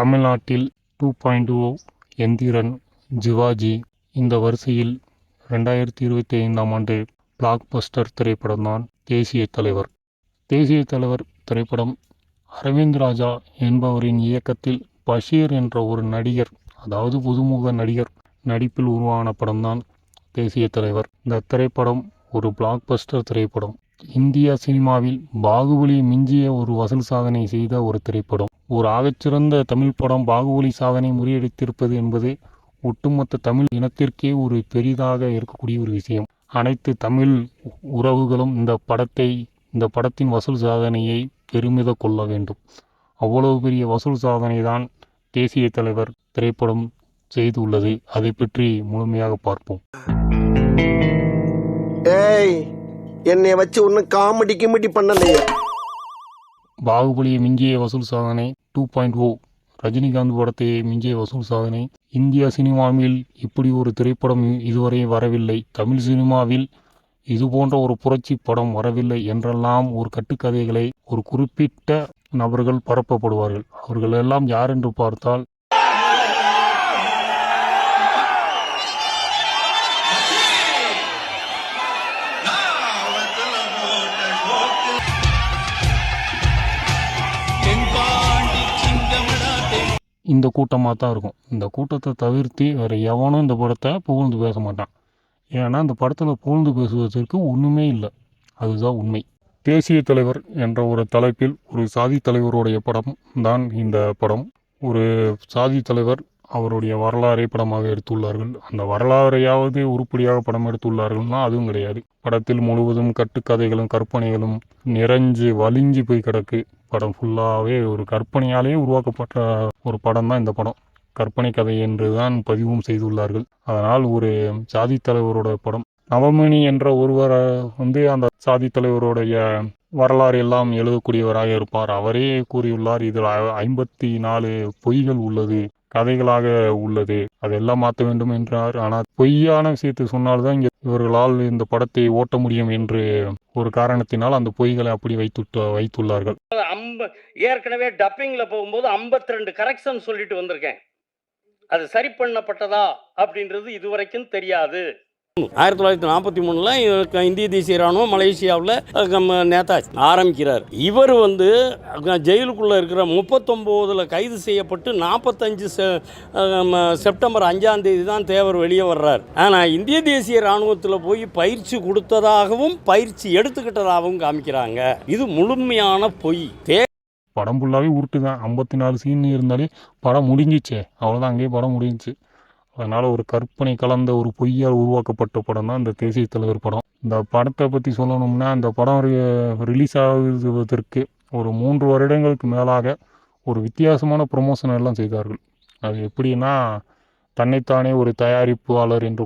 தமிழ்நாட்டில் two point O Enthiran Sivaji இந்த வரிசையில் ரெண்டாயிரத்தி இருபத்தி ஐந்தாம் ஆண்டு பிளாக் பஸ்டர் திரைப்படம் தான் தேசிய தலைவர். தேசிய தலைவர் திரைப்படம் அரவிந்த் ராஜா என்பவரின் இயக்கத்தில் பஷீர் என்ற ஒரு நடிகர் அதாவது புதுமுக நடிகர் நடிப்பில் உருவான படம்தான் தேசிய தலைவர். இந்த திரைப்படம் ஒரு பிளாக் பஸ்டர் திரைப்படம். இந்திய சினிமாவில் பாகுபலி மிஞ்சிய ஒரு வசூல் சாதனை செய்த ஒரு திரைப்படம். ஒரு ஆகச்சிறந்த தமிழ் படம் பாகுபலி சாதனை முறியடித்திருப்பது என்பது ஒட்டுமொத்த தமிழ் இனத்திற்கே ஒரு பெரிதாக இருக்கக்கூடிய ஒரு விஷயம். அனைத்து தமிழ் உறவுகளும் இந்த படத்தை இந்த படத்தின் வசூல் சாதனையை பெருமித கொள்ள வேண்டும். அவ்வளவு பெரிய வசூல் சாதனை தான் தேசிய தலைவர் திரைப்படம் செய்துள்ளது. அதை பற்றி முழுமையாக பார்ப்போம். ஏய் என்னைய வச்சு ஒன்னும் காமெடி கிமெடி பண்ணலையே. பாகுபலியை மிஞ்சிய வசூல் சாதனை டூ பாயிண்ட் ஓ ரஜினிகாந்த் படத்தை மிஞ்சிய வசூல் சாதனை. இந்திய சினிமாவில் இப்படி ஒரு திரைப்படம் இதுவரை வரவில்லை. தமிழ் சினிமாவில் இது போன்ற ஒரு புரட்சி படம் வரவில்லை என்றெல்லாம் ஒரு கட்டுக்கதைகளை ஒரு குறிப்பிட்ட நபர்கள் பரப்பப்படுவார்கள். அவர்கள் எல்லாம் யார் என்று பார்த்தால் இந்த கூட்டமாக தான் இருக்கும். இந்த கூட்டத்தை தவிர்த்து வேறு எவனும் இந்த படத்தை புகழ்ந்து பேச மாட்டான். ஏன்னா இந்த படத்தில் புகழ்ந்து பேசுவதற்கு ஒன்றுமே இல்லை. அதுதான் உண்மை. தேசிய தலைவர் என்ற ஒரு தலைப்பில் ஒரு சாதி தலைவருடைய படம் தான் இந்த படம். ஒரு சாதி தலைவர் அவருடைய வரலாறை படமாக எடுத்துள்ளார்கள். அந்த வரலாறையாவது உருப்படியாக படம் எடுத்துள்ளார்கள்னா அதுவும் கிடையாது. படத்தில் முழுவதும் கட்டுக்கதைகளும் கற்பனைகளும் நிறைஞ்சு வலிஞ்சு போய் கிடக்கு. படம் ஃபுல்லாகவே ஒரு கற்பனையாலே உருவாக்கப்பட்ட ஒரு படம் தான் இந்த படம். கற்பனை கதை என்று தான் பதிவும் செய்துள்ளார்கள். அதனால் ஒரு சாதி தலைவரோட படம். நவமணி என்ற ஒருவரை வந்து அந்த சாதி தலைவருடைய வரலாறு எல்லாம் எழுதக்கூடியவராக இருப்பார். அவரே கூறியுள்ளார் இதில் ஐம்பத்தி நாலு பொய்கள் உள்ளது கதைகளாக உள்ளது அதெல்லாம் மாற்ற வேண்டும் என்றார். ஆனால் பொய்யான விஷயத்தை சொன்னால்தான் இங்கே இவர்களால் இந்த படத்தை ஓட்ட முடியும் என்று ஒரு காரணத்தினால் அந்த பொய்களை அப்படி வைத்து வைத்துள்ளார்கள். அம்ப ஏற்கனவே டப்பிங்ல போகும்போது 52 ரெண்டு கரெக்ஷன் சொல்லிட்டு வந்திருக்கேன். அது சரி பண்ணப்பட்டதா அப்படின்றது இதுவரைக்கும் தெரியாது. ஆயிரத்தி தொள்ளாயிரத்தி நாற்பத்தி மூணில் இந்திய தேசிய ராணுவம் மலேசியாவில் நேதாஜி ஆரம்பிக்கிறார். இவர் வந்து ஜெயிலுக்குள்ளே இருக்கிற முப்பத்தொம்போதில் கைது செய்யப்பட்டு நாற்பத்தஞ்சு செப்டம்பர் அஞ்சாம் தேதி தான் தேவர் வெளியே வர்றார். ஆனால் இந்திய தேசிய ராணுவத்தில் போய் பயிற்சி கொடுத்ததாகவும் பயிற்சி எடுத்துக்கிட்டதாகவும் காமிக்கிறாங்க. இது முழுமையான பொய். தே படம் ஃபுல்லாகவே உருட்டு தான் ஐம்பத்தி நாலு சீன் இருந்தாலே படம் முடிஞ்சிச்சே. அவ்வளோதான் அங்கேயே படம் முடிஞ்சிச்சு. அதனால் ஒரு கற்பனை கலந்த ஒரு பொய்யால் உருவாக்கப்பட்ட படம் தான் இந்த தேசிய தலைவர் படம். இந்த படத்தை பற்றி சொல்லணும்னா இந்த படம் ரிலீஸ் ஆகுவதற்கு ஒரு மூன்று வருடங்களுக்கு மேலாக ஒரு வித்தியாசமான ப்ரொமோஷன் எல்லாம் செய்தார்கள். அது எப்படின்னா தன்னைத்தானே ஒரு தயாரிப்பாளர் என்று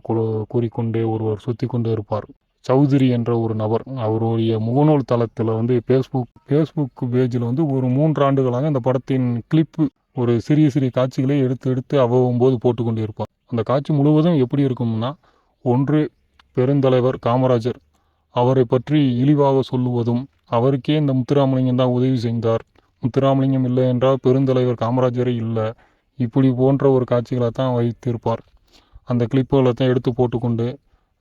கூறிக்கொண்டே ஒருவர் சுற்றி கொண்டு இருப்பார். சௌதுரி என்ற ஒரு நபர் அவருடைய முகநூல் தளத்தில் வந்து ஃபேஸ்புக் ஃபேஸ்புக் பேஜில் வந்து ஒரு மூன்று ஆண்டுகளாக அந்த படத்தின் கிளிப்பு ஒரு சிறிய சிறிய காட்சிகளை எடுத்து எடுத்து அவ்வப்போது போட்டு கொண்டு இருப்பார் அந்த காட்சி முழுவதும் எப்படி இருக்கும்னா ஒன்று பெருந்தலைவர் காமராஜர் அவரை பற்றி இழிவாக சொல்லுவதும் அவருக்கே இந்த முத்துராமலிங்கம் தான் உதவி செய்தார். முத்துராமலிங்கம் இல்லை என்றால் பெருந்தலைவர் காமராஜரே இல்லை. இப்படி போன்ற ஒரு காட்சிகளை தான் வைத்திருப்பார். அந்த கிளிப்புகளை தான் எடுத்து போட்டுக்கொண்டு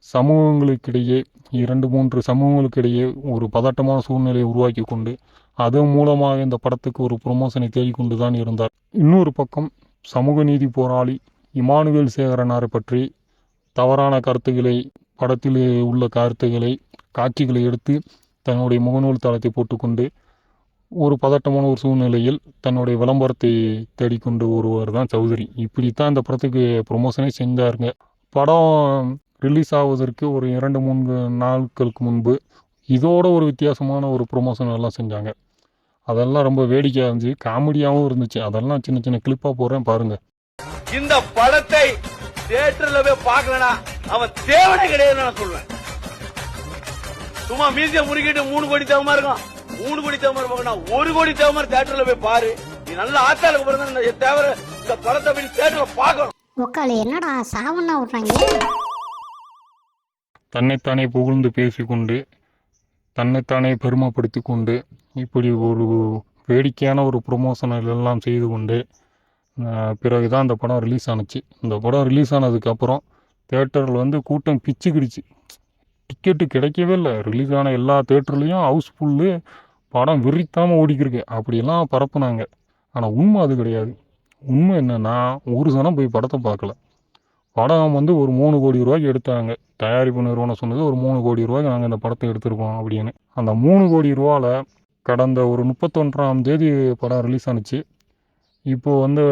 சமூகங்களுக்கிடையே இரண்டு மூன்று சமூகங்களுக்கிடையே ஒரு பதட்டமான சூழ்நிலையை உருவாக்கி கொண்டு அதன் மூலமாக இந்த படத்துக்கு ஒரு ப்ரொமோஷனை தேடிக்கொண்டு தான் இருந்தார். இன்னொரு பக்கம் சமூக நீதி போராளி இமானுவேல் சேகரனாரை பற்றி தவறான கருத்துக்களை படத்தில் உள்ள கருத்துக்களை காட்சிகளை எடுத்து தன்னுடைய முகநூல் தளத்தை போட்டுக்கொண்டு ஒரு பதட்டமான ஒரு சூழ்நிலையில் தன்னுடைய விளம்பரத்தை தேடிக்கொண்டு ஒருவர் தான் சௌதரி. இப்படித்தான் இந்த படத்துக்கு ப்ரொமோஷனே செஞ்சாருங்க. படம் ரிலீஸ் ஆவதற்கு ஒரு இரண்டு மூன்று நாட்களுக்கு முன்பு இதோட ஒரு வித்தியாசமான ஒரு ப்ரொமோஷன் எல்லாம் செஞ்சாங்க. அதெல்லாம் ரொம்ப வேடிக்கையாக இருந்துச்சு. காமெடியாகவும் இருந்துச்சு. அதெல்லாம் சின்ன சின்ன கிளிப்பாக போடுறேன் பாருங்கள் இந்த படத்தை தியேட்டர்ல போய் பார்க்கலனா அவன் தேவனே கிடையாது நான் சொல்றேன் சும்மா மியூசியம் முறுக்கிட்டு மூணு கோடி தேவமா இருக்கும். மூணு கோடி தேவமா இருப்பாங்க ஒரு கோடி தேவமா தியேட்டர்ல போய் பாரு. நீ நல்ல ஆத்தாளுக்கு பிறந்த இந்த தேவர இந்த படத்தை போய் தியேட்டர்ல பார்க்கணும். உக்காளு என்னடா சாவண்ணா விட்றாங்க? தன்னைத்தானே புகழ்ந்து பேசிக்கொண்டு தன்னைத்தானே பெருமைப்படுத்தி கொண்டு இப்படி ஒரு வேடிக்கையான ஒரு ப்ரொமோஷனல் எல்லாம் செய்து கொண்டு பிறகு தான் அந்த படம் ரிலீஸ் ஆனுச்சு. இந்த படம் ரிலீஸ் ஆனதுக்கப்புறம் தேட்டரில் வந்து கூட்டம் பிச்சுக்கிடுச்சு. டிக்கெட்டு கிடைக்கவே இல்லை. ரிலீஸ் ஆன எல்லா தேட்டர்லேயும் ஹவுஸ்ஃபுல்லு படம் விரித்தாமல் ஓடிக்கிருக்கு. அப்படியெல்லாம் பரப்புனாங்க. ஆனால் உண்மை அது கிடையாது. உண்மை என்னென்னா ஒரு சனம் போய் படத்தை பார்க்கல. படம் வந்து ஒரு மூணு கோடி ரூபாய்க்கு எடுத்தாங்க. தயாரிப்பு நிறுவனம் சொன்னது ஒரு மூணு கோடி ரூபாய்க்கு நாங்கள் இந்த படத்தை எடுத்திருக்கோம் அப்படின்னு. அந்த மூணு கோடி ரூபாவில் கடந்த ஒரு முப்பத்தொன்றாம் தேதி படம் ரிலீஸ் ஆனுச்சு. இப்போது வந்து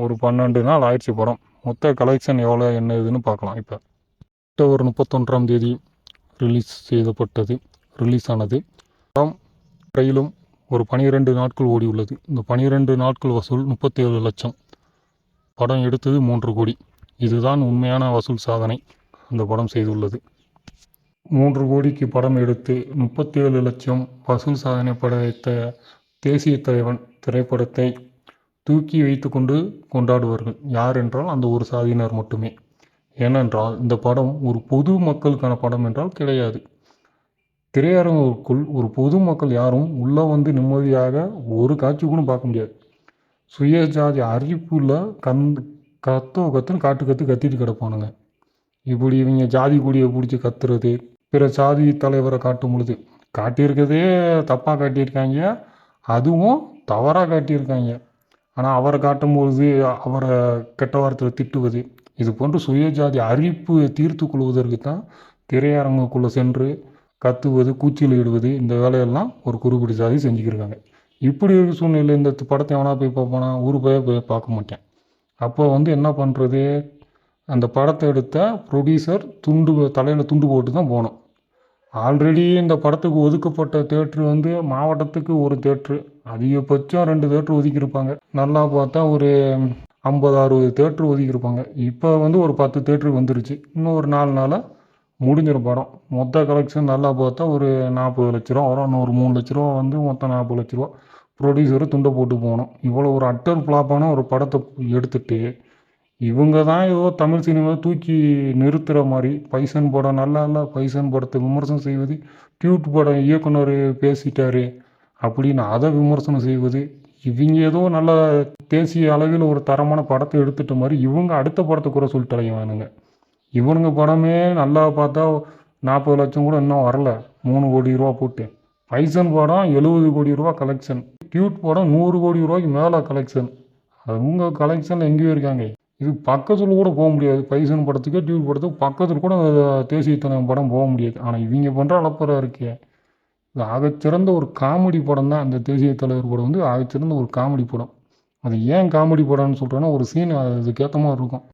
ஒரு பன்னெண்டு நாள் ஆயிடுச்சு படம். மொத்த கலெக்ஷன் எவ்வளோ என்ன இதுன்னு பார்க்கலாம் இப்போ. அக்டோபர் முப்பத்தொன்றாம் தேதி ரிலீஸ் செய்யப்பட்டது ரிலீஸ் ஆனது. படம் ட்ரெயிலும் ஒரு பனிரெண்டு நாட்கள் ஓடி உள்ளது. இந்த பனிரெண்டு நாட்கள் வசூல் முப்பத்தேழு லட்சம். படம் எடுத்தது மூன்று கோடி. இதுதான் உண்மையான வசூல் சாதனை. அந்த படம் செய்துள்ளது. மூன்று கோடிக்கு படம் எடுத்து முப்பத்தேழு லட்சம் வசூல் சாதனை படைத்த தேசிய தலைவன் திரைப்படத்தை தூக்கி வைத்துக்கொண்டு கொண்டாடுவார்கள். யார் என்றால் அந்த ஒரு சாதியினர் மட்டுமே. ஏனென்றால் இந்த படம் ஒரு பொது மக்களுக்கான படம் என்றால் கிடையாது. திரையரங்குக்குள் ஒரு பொது மக்கள் யாரும் உள்ளே வந்து நிம்மதியாக ஒரு காட்சி கூட பார்க்க முடியாது. சுயஜாதி அறிவிப்புல கந் கத்தோ கத்துன்னு காட்டு கற்று கத்திட்டு கிடப்பானுங்க. இப்படி இவங்க ஜாதி கொடியை பிடிச்சி கத்துறது பிற சாதி தலைவரை காட்டும் பொழுது காட்டியிருக்கதே தப்பாக காட்டியிருக்காங்க அதுவும் தவறாக காட்டியிருக்காங்க. ஆனால் அவரை காட்டும்பொழுது அவரை கெட்ட வார்த்தையில் திட்டுவது இது போன்று சுயஜாதி அறிவிப்பு தீர்த்து கொள்வதற்கு தான் திரையரங்குக்குள்ளே சென்று கத்துவது கூச்சலிடுவது இந்த வேலையெல்லாம் ஒரு குறிப்பிட்ட ஜாதி செஞ்சுக்கிருக்காங்க. இப்படி இருக்க சூழ்நிலை இந்த படத்தை எவனா போய் பார்ப்பானா? ஊர் போய் போய் பார்க்க மாட்டேன். அப்போ வந்து என்ன பண்ணுறது அந்த படத்தை எடுத்த ப்ரொடியூசர் துண்டு தலையில் துண்டு போட்டு தான் போகணும். ஆல்ரெடி இந்த படத்துக்கு ஒதுக்கப்பட்ட தேட்ரு வந்து மாவட்டத்துக்கு ஒரு தேட்ரு அதிகபட்சம் ரெண்டு தேட்ரு ஒதுக்கியிருப்பாங்க. நல்லா பார்த்தா ஒரு ஐம்பது அறுபது தேட்ரு ஒதுக்கியிருப்பாங்க. இப்போ வந்து ஒரு பத்து தேட்ரு வந்துருச்சு. இன்னும் ஒரு நாலு நாளாக முடிஞ்சிடும் படம். மொத்த கலெக்ஷன் நல்லா பார்த்தா ஒரு நாற்பது லட்ச ரூபா வரும். இன்னும் ஒரு மூணு லட்ச ரூபா வந்து மொத்தம் நாற்பது லட்ச ரூபா. ப்ரொடியூசரை துண்டை போட்டு போகணும். இவ்வளோ ஒரு அட்டர் ஃப்ளாப்பான ஒரு படத்தை எடுத்துட்டு இவங்க தான் ஏதோ தமிழ் சினிமா தூக்கி நிறுத்துகிற மாதிரி பைசன் படம் நல்லா இல்லை பைசன் படத்தை விமர்சனம் செய்வது டியூட் படம் இயக்குனர் பேசிட்டாரு அப்படின்னு அதை விமர்சனம் செய்வது இவங்க ஏதோ நல்ல தேசிய அளவில் ஒரு தரமான படத்தை எடுத்துட்ட மாதிரி இவங்க அடுத்த படத்தை கூட சொல்லிட்டு அலைவானுங்க இவனுங்க படமே நல்லா பார்த்தா நாற்பது லட்சம் கூட இன்னும் வரல. மூணு கோடி ரூபா போட்டு. பைசன் படம் எழுபது கோடி ரூபா கலெக்ஷன் டியூட் படம் நூறு கோடி ரூபாய்க்கு மேலே கலெக்ஷன் அவங்க கலெக்ஷன் எங்கேயோ இருக்காங்க. இது பக்கத்தில் கூட போக முடியாது. பைசன் படத்துக்கே டியூட் படத்துக்கு பக்கத்தில் கூட தேசிய தலைவன் படம் போக முடியாது. ஆனால் இவங்க பண்ணுற அளப்பறம் இருக்கே. ஆகச்சிறந்த ஒரு காமெடி படம் தான் அந்த தேசிய தலைவர் படம் வந்து ஆகச்சிறந்த ஒரு காமெடி படம். அது ஏன் காமெடி படம்னு சொல்கிறேன்னா ஒரு சீன் அதுக்கேற்ற மாதிரி இருக்கும்.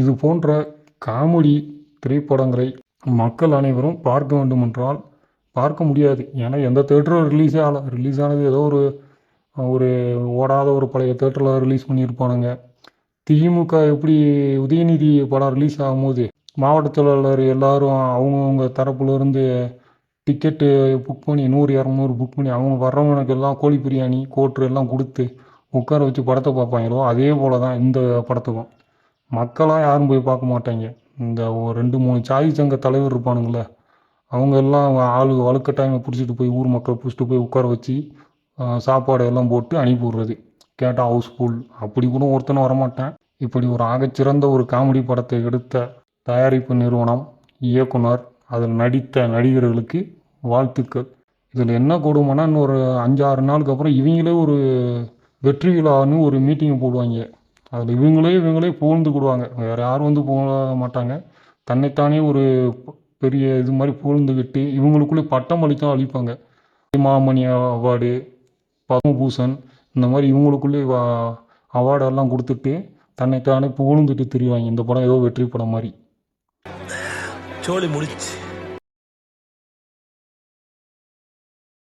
இது போன்ற காமெடி திரைப்படங்களை மக்கள் அனைவரும் பார்க்க வேண்டும் என்றால் பார்க்க முடியாது. ஏன்னா எந்த தேட்டரும் ரிலீஸே ஆகலை. ரிலீஸ் ஆனது ஏதோ ஒரு ஒரு ஓடாத ஒரு பழைய தேட்டரில் ரிலீஸ் பண்ணியிருப்பானுங்க. திமுக எப்படி உதயநிதி படம் ரிலீஸ் ஆகும்போது மாவட்ட செயலாளர் எல்லாரும் அவங்கவுங்க தரப்புலேருந்து டிக்கெட்டு புக் பண்ணி நூறு இரநூறு புக் பண்ணி அவங்க வர்றவனுக்கு எல்லாம் கோழி பிரியாணி கோட்ரு எல்லாம் கொடுத்து உட்கார வச்சு படத்தை பார்ப்பாங்களோ அதே போல் தான் இந்த படத்துக்கும். மக்களாக யாரும் போய் பார்க்க மாட்டாங்க. இந்த ஒரு ரெண்டு மூணு சாதி சங்க தலைவர் இருப்பானுங்கள அவங்க எல்லாம் ஆளு டைமை பிடிச்சிட்டு போய் ஊர் மக்களை பிடிச்சிட்டு போய் உட்கார வச்சு சாப்பாடு எல்லாம் போட்டு அனுப்பி விட்றது. கேட்டால் ஹவுஸ்ஃபுல். அப்படி கூட ஒருத்தனும் வரமாட்டேன். இப்படி ஒரு ஆகச்சிறந்த ஒரு காமெடி படத்தை எடுத்த தயாரிப்பு நிறுவனம் இயக்குனர் அதில் நடித்த நடிகர்களுக்கு வாழ்த்துக்கள். இதில் என்ன கொடுமைன்னா இன்னொரு அஞ்சாறு நாளுக்கு அப்புறம் இவங்களே ஒரு வெற்றி விழான்னு ஒரு மீட்டிங் போடுவாங்க. அதில் இவங்களே இவங்களே புகழ்ந்து கொடுவாங்க. வேறு யாரும் வந்து புகழ மாட்டாங்க. தன்னைத்தானே ஒரு பெரிய இது மாதிரி புகழ்ந்துக்கிட்டு இவங்களுக்குள்ளே பட்டம் அளித்தான் அளிப்பாங்க. மாமணி அவார்டு பத்மபூஷன் இந்த மாதிரி இவங்களுக்குள்ளே அவார்டெல்லாம் கொடுத்துட்டு தன்னைத்தானே புகழ்ந்துட்டு தெரிவாங்க. இந்த படம் ஏதோ வெற்றி படம் மாதிரி. சோழி முடிச்சு.